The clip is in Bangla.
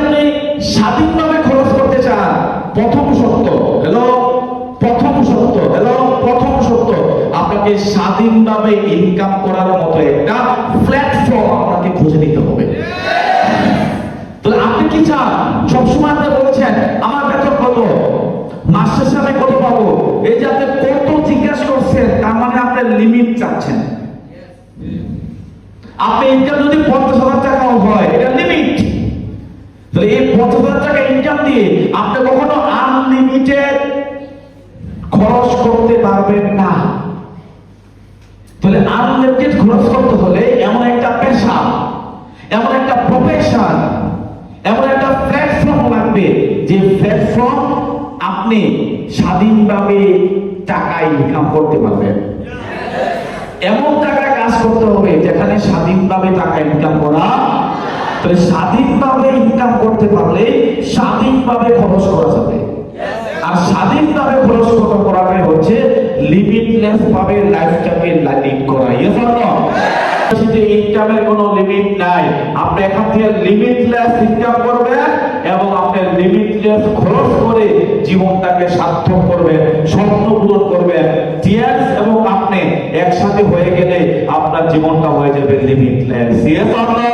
আপনি স্বাধীনভাবে খরচ করতে চান, প্রথম সত্য হ্যালো প্রথম সত্য হ্যালো প্রথম সত্য, আপনাকে স্বাধীনভাবে ইনকাম করার মতো একটা প্ল্যাটফর্ম আপনাকে খুঁজে নিতে হবে। তাহলে আপনি কি চান? সবসময় আপনি বলছেন, আমার বেতন কত? মাস শেষে আমি কত পাবো? এই যে আপনি কত জিজ্ঞেস করছেন, তার মানে আপনার লিমিট চাচ্ছেন। আপনি ইনকাম যদি পঞ্চাশ হাজার টাকাও হয় এটা লিমিট তাহলে এই পঞ্চাশ টাকা ইনকাম দিয়ে আপনি কখনো আনলিমিটেড খরচ করতে পারবেন না। তাহলে আনলিমিটেড খরচ করতে হলে এমন একটা পেশা, এমন একটা প্রফেশন এমন একটা প্ল্যাটফর্ম লাগবে যে প্ল্যাটফর্ম আপনি স্বাধীনভাবে টাকা ইনকাম করতে পারবেন। এমন টাকা কাজ করতে হবে যেখানে স্বাধীনভাবে টাকা ইনকাম করা তাহলে স্বাধীনভাবে ইনকাম করতে পারলে স্বাধীনভাবে খরচ করা যাবে। আর স্বাধীনভাবে খরচ হচ্ছে লিমিটলেস ভাবে লাইফটাকে করা। ইয়েস অর নো ইনকামের কোনো লিমিট নাই। আপনি এখান থেকে লিমিটলেস ইনকাম করবেন এবং আপনি লিমিটলেস খরচ করে জীবনটাকে সার্থক করবেন, স্বপ্ন পূরণ করবেন। টিয়ার্স এবং আপনি একসাথে হয়ে গেলে আপনার জীবনটা হয়ে যাবে লিমিটলেস ইয়েস অর নো